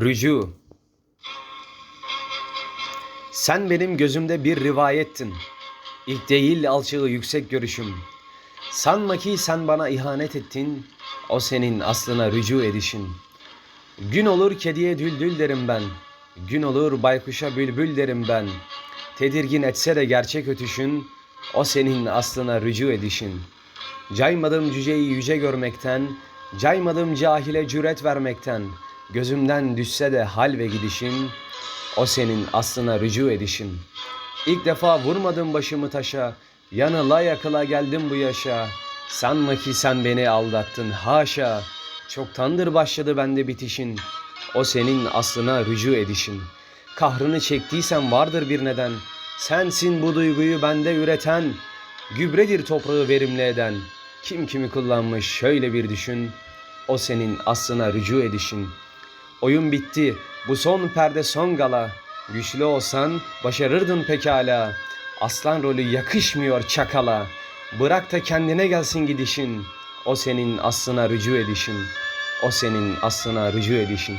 Rücu Sen benim gözümde bir rivayettin. İlk değil alçığı yüksek görüşüm. Sanma ki sen bana ihanet ettin. O senin aslına rücu edişin. Gün olur kediye düldül derim ben. Gün olur baykuşa bülbül derim ben. Tedirgin etse de gerçek ötüşün. O senin aslına rücu edişin. Caymadım cüceyi yüce görmekten, caymadım cahile cüret vermekten. Gözümden düşse de hal ve gidişin, o senin aslına rücu edişin. İlk defa vurmadım başımı taşa, yanıla yakıla geldim bu yaşa. Sanma ki sen beni aldattın, haşa. Çoktandır başladı bende bitişin, o senin aslına rücu edişin. Kahrını çektiysen vardır bir neden, sensin bu duyguyu bende üreten. Gübredir toprağı verimli eden. Kim kimi kullanmış şöyle bir düşün. O senin aslına rücu edişin. Oyun bitti. Bu son perde son gala. Güçlü olsan başarırdın pekala. Aslan rolü yakışmıyor çakala. Bırak da kendine gelsin gidişin. O senin aslına rücu edişin. O senin aslına rücu edişin.